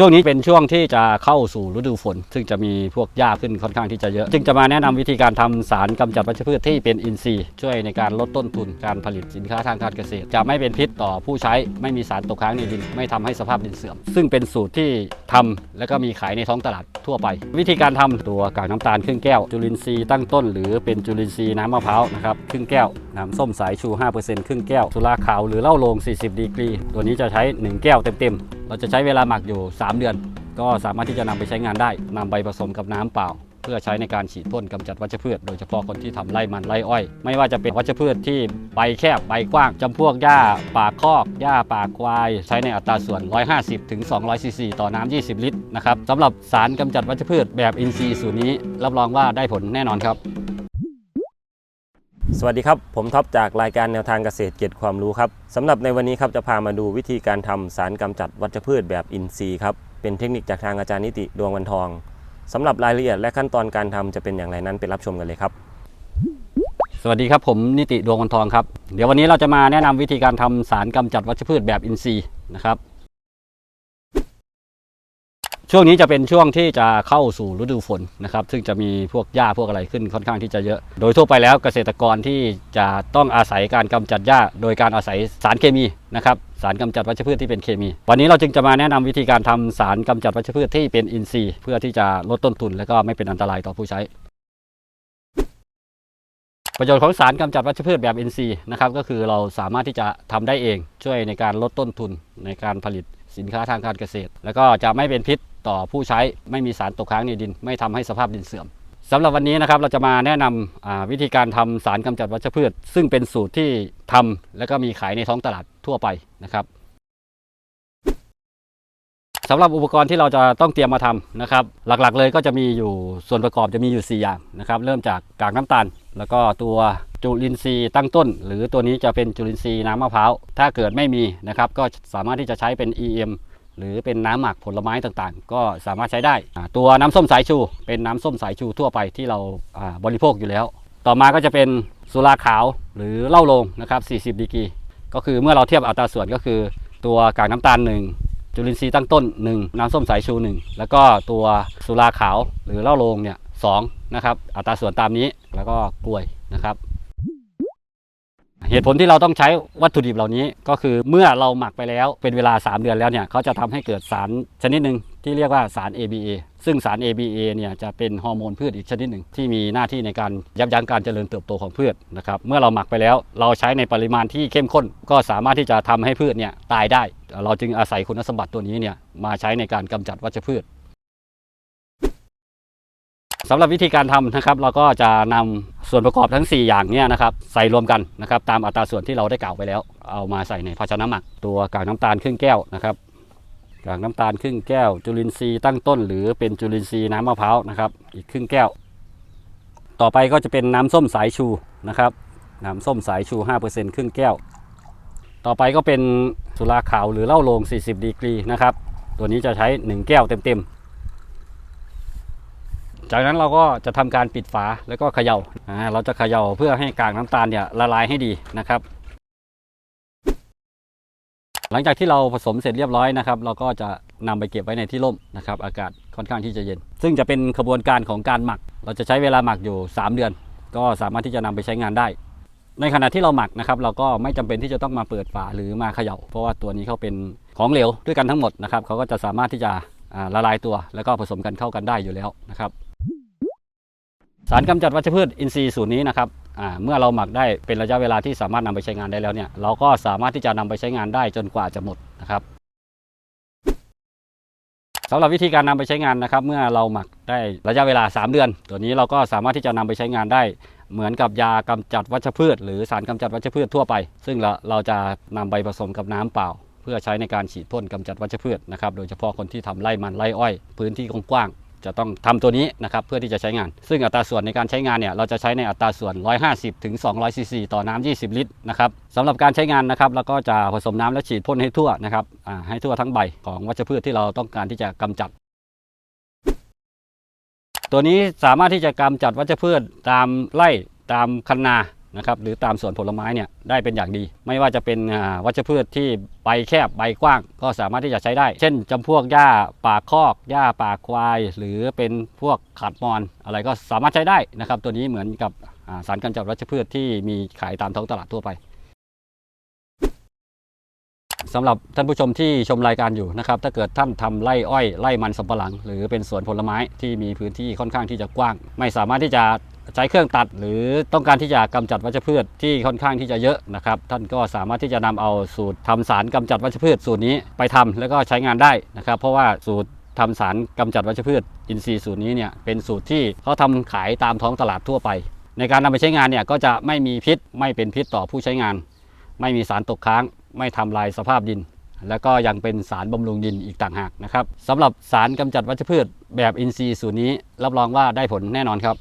ช่วงนี้เป็นช่วงที่จะเข้าสู่ฤดูฝน ซึ่งจะมีพวกหญ้าขึ้นค่อนข้างที่จะเยอะ จึงจะมาแนะนำวิธีการทำสารกำจัดวัชพืชที่เป็นอินทรีย์ ช่วยในการลดต้นทุนการผลิตสินค้าทางการเกษตร จะไม่เป็นพิษต่อผู้ใช้ไม่มีสารตกค้างในดิน ไม่ทำให้สภาพดินเสื่อม ซึ่งเป็นสูตรที่ทำแล้วก็มีขายในท้องตลาดทั่วไป วิธีการทำตัวกากน้ำตาลครึ่งแก้ว จุลินทรีย์ตั้งต้น หรือเป็นจุลินทรีย์น้ำมะพร้าวนะครับครึ่งแก้วน้ำส้มสายชู 5%ครึ่งแก้วสุราขาวหรือเหล้าโรง40ดีกรีตัวนี้จะใช้ 1 แก้วเต็มๆ เราจะใช้เวลาหมักอยู่ 3 เดือน ก็สามารถที่จะนำไปใช้งานได้นำไปผสมกับน้ำเปล่า เพื่อใช้ในการฉีดพ่นกำจัดวัชพืช โดยเฉพาะคนที่ทำไร่มันไร่อ้อย ไม่ว่าจะเป็นวัชพืชที่ใบแคบใบกว้างจำพวกหญ้าป่าคอกหญ้าป่าควาย ใช้ในอัตราส่วน 150ถึง200ซีซีต่อน้ำ20 ลิตรนะครับสำหรับสารกำจัดวัชพืชแบบอินทรีย์สูตรนี้ รับรองว่าได้ผลแน่นอนครับ สวัสดีครับ ผมท็อปจากรายการแนวทางเกษตรเกียรติความรู้ครับสำหรับในวันนี้ครับจะพามาดูวิธีการทำสารกำจัดวัชพืชแบบอินทรีย์ครับเป็นเทคนิคจากทางอาจารย์นิติดวงวันทองสำหรับรายละเอียดและขั้นตอนการทำจะเป็นอย่างไรนั้นไปรับชมกันเลยครับ สวัสดีครับผมนิติดวงวันทองครับ เดี๋ยววันนี้เราจะมาแนะนำวิธีการทำสารกำจัดวัชพืชแบบอินทรีย์นะครับ ช่วงนี้จะเป็นช่วงที่จะเข้าสู่ฤดูฝนนะครับ ซึ่งจะมีพวกหญ้าพวกอะไรขึ้นค่อนข้างที่จะเยอะ โดยทั่วไปแล้วเกษตรกรที่จะต้องอาศัยการกำจัดหญ้า โดยการอาศัยสารเคมีนะครับสารกำจัดวัชพืชที่เป็นเคมี วันนี้เราจึงจะมาแนะนำวิธีการทำสารกำจัดวัชพืชที่เป็นอินทรีย์ เพื่อที่จะลดต้นทุน และก็ไม่เป็นอันตรายต่อผู้ใช้ประโยชน์ของสารกำจัดวัชพืชแบบ NC นะครับก็คือเราสามารถที่จะทำได้เองช่วยในการลดต้นทุนในการผลิตสินค้าทางการเกษตร แล้วก็จะไม่เป็นพิษ ต่อผู้ใช้ไม่มีสารตกค้างในดิน ไม่ทำให้สภาพดินเสื่อมสำหรับวันนี้นะครับเราจะมาแนะนำอ่าวิธีการทำสารกำจัดวัชพืช ซึ่งเป็นสูตรที่ทำแล้วก็มีขายในท้องตลาดทั่วไปนะครับสำหรับอุปกรณ์ที่เราจะต้องเตรียมมาทำนะครับ หลักๆเลยก็จะมีอยู่ส่วนประกอบจะมีอยู่ 4 อย่างนะครับ เริ่มจากกากน้ำตาล แล้วก็ตัวจุลินทรีย์ตั้งต้น หรือตัวนี้จะเป็นจุลินทรีย์น้ำมะพร้าวถ้าเกิดไม่มีนะครับก็สามารถที่จะใช้เป็น EM หรือเป็นน้ำหมักผลไม้ต่างๆ ก็สามารถใช้ได้ ตัวน้ำส้มสายชู เป็นน้ำส้มสายชูทั่วไปที่เราบริโภคอยู่แล้ว ต่อมาก็จะเป็นสุราขาวหรือเหล้าโรงนะครับ 40ดีกรีก็คือเมื่อเราเทียบอัตราส่วนก็คือ ตัวกากน้ำตาล1จุลินทรีย์ตั้งต้น 1 น้ำส้มสายชู 1 แล้วก็ตัวสุราขาวหรือเหล้าโรงเนี่ยสนะครับอัตราส่วนตามนี้แล้วก็กล้วยนะครับ เหตุผลที่เราต้องใช้วัตถุดิบเหล่านี้ ก็คือเมื่อเราหมักไปแล้วเป็นเวลา 3 เดือนแล้วเนี่ยเขาจะทำให้เกิดสารชนิดหนึ่งที่เรียกว่าสาร ABA ซึ่งสาร ABA เนี่ยจะเป็นฮอร์โมนพืชอีกชนิดหนึ่งที่มีหน้าที่ในการยับยั้งการเจริญเติบโตของพืชนะครับเมื่อเราหมักไปแล้ว เราใช้ในปริมาณที่เข้มข้น ก็สามารถที่จะทำให้พืชเนี่ยตายได้ เราจึงอาศัยคุณสมบัติตัวนี้เนี่ยมาใช้ในการกำจัดวัชพืช สำหรับวิธีการทำนะครับ เราก็จะนำส่วนประกอบทั้ง 4 อย่างเนี่ยนะครับใส่รวมกันนะครับ ตามอัตราส่วนที่เราได้กล่าวไปแล้ว เอามาใส่ในภาชนะหมัก ตัวกากน้ำตาลครึ่งแก้วนะครับกากน้ำตาลครึ่งแก้ว จุลินทรีย์ตั้งต้น หรือเป็นจุลินทรีย์น้ำมะพร้าวนะครับอีกครึ่งแก้ว ต่อไปก็จะเป็นน้ำส้มสายชูนะครับน้ำส้มสายชู 5%ครึ่งแก้ว ต่อไปก็เป็นสุราขาวหรือเหล้าโรง 40 ดีกรีนะครับตัวนี้จะใช้ 1 แก้วเต็มๆ จากนั้นเราก็จะทำการปิดฝาแล้วก็เขยา่าเราจะเขย่าเพื่อให้กากน้ำตาลเนี่ยละลายให้ดีนะครับ หลังจากที่เราผสมเสร็จเรียบร้อยนะครับ เราก็จะนำไปเก็บไว้ในที่ร่มนะครับ อากาศค่อนข้างที่จะเย็น ซึ่งจะเป็นขบวนการของการหมัก เราจะใช้เวลาหมักอยู่ 3 เดือน ก็สามารถที่จะนำไปใช้งานได้ ในขณะที่เราหมักนะครับ เราก็ไม่จำเป็นที่จะต้องมาเปิดฝาหรือมาเขย่า เพราะว่าตัวนี้เขาเป็นของเหลวด้วยกันทั้งหมดนะครับเขาก็จะสามารถที่จะละลายตัวแล้วก็ผสมกันเข้ากันได้อยู่แล้วนะครับ สารกำจัดวัชพืชอินทรีย์สูตรนี้นะครับเมื่อเราหมักได้เป็นระยะเวลาที่สามารถนำไปใช้งานได้แล้วเนี่ยเราก็สามารถที่จะนำไปใช้งานได้จนกว่าจะหมดนะครับสำหรับวิธีการนำไปใช้งานนะครับ เมื่อเราหมักได้ระยะเวลา 3 เดือน ตัวนี้เราก็สามารถที่จะนำไปใช้งานได้ เหมือนกับยากำจัดวัชพืช หรือสารกำจัดวัชพืชทั่วไป ซึ่งเราเราจะนำไปผสมกับน้ำเปล่า เพื่อใช้ในการฉีดพ่นกำจัดวัชพืชนะครับโดยเฉพาะคนที่ทำไร่มันไร่อ้อย พื้นที่กว้าง จะต้องทำตัวนี้นะครับเพื่อที่จะใช้งาน ซึ่งอัตราส่วนในการใช้งานเนี่ยเราจะใช้ในอัตราส่วน 150ถึง200ซีซีต่อน้ำ20 ลิตรนะครับสำหรับการใช้งานนะครับเราก็จะผสมน้ำและฉีดพ่นให้ทั่วนะครับอ่าให้ทั่วทั้งใบของวัชพืชที่เราต้องการที่จะกำจัด ตัวนี้สามารถที่จะกำจัดวัชพืชตามไร่ตามคันนา นะครับหรือตามสวนผลไม้เนี่ยได้เป็นอย่างดี ไม่ว่าจะเป็นวัชพืชที่ใบแคบใบกว้าง ก็สามารถที่จะใช้ได้ เช่นจำพวกหญ้าป่าคอกหญ้าป่าควาย หรือเป็นพวกขัดมอนอะไรก็สามารถใช้ได้นะครับตัวนี้เหมือนกับสารกำจัดวัชพืชที่มีขายตามท้องตลาดทั่วไปสำหรับท่านผู้ชมที่ชมรายการอยู่นะครับ ถ้าเกิดท่านทำไร่อ้อยไร่มันสำปะหลัง หรือเป็นสวนผลไม้ที่มีพื้นที่ค่อนข้างที่จะกว้าง ไม่สามารถที่จะ ใช้เครื่องตัดหรือต้องการที่จะกำจัดวัชพืชที่ค่อนข้างที่จะเยอะนะครับ ท่านก็สามารถที่จะนำเอาสูตรทำสารกำจัดวัชพืชสูตรนี้ไปทำแล้วก็ใช้งานได้นะครับ เพราะว่าสูตรทำสารกำจัดวัชพืชอินทรีย์สูตรนี้เนี่ยเป็นสูตรที่เขาทำขายตามท้องตลาดทั่วไป ในการนำไปใช้งานเนี่ยก็จะไม่มีพิษไม่เป็นพิษต่อผู้ใช้งาน ไม่มีสารตกค้าง ไม่ทำลายสภาพดิน แล้วก็ยังเป็นสารบำรุงดินอีกต่างหากนะครับสำหรับสารกำจัดวัชพืชแบบอินทรีย์สูตรนี้รับรองว่าได้ผลแน่นอนครับ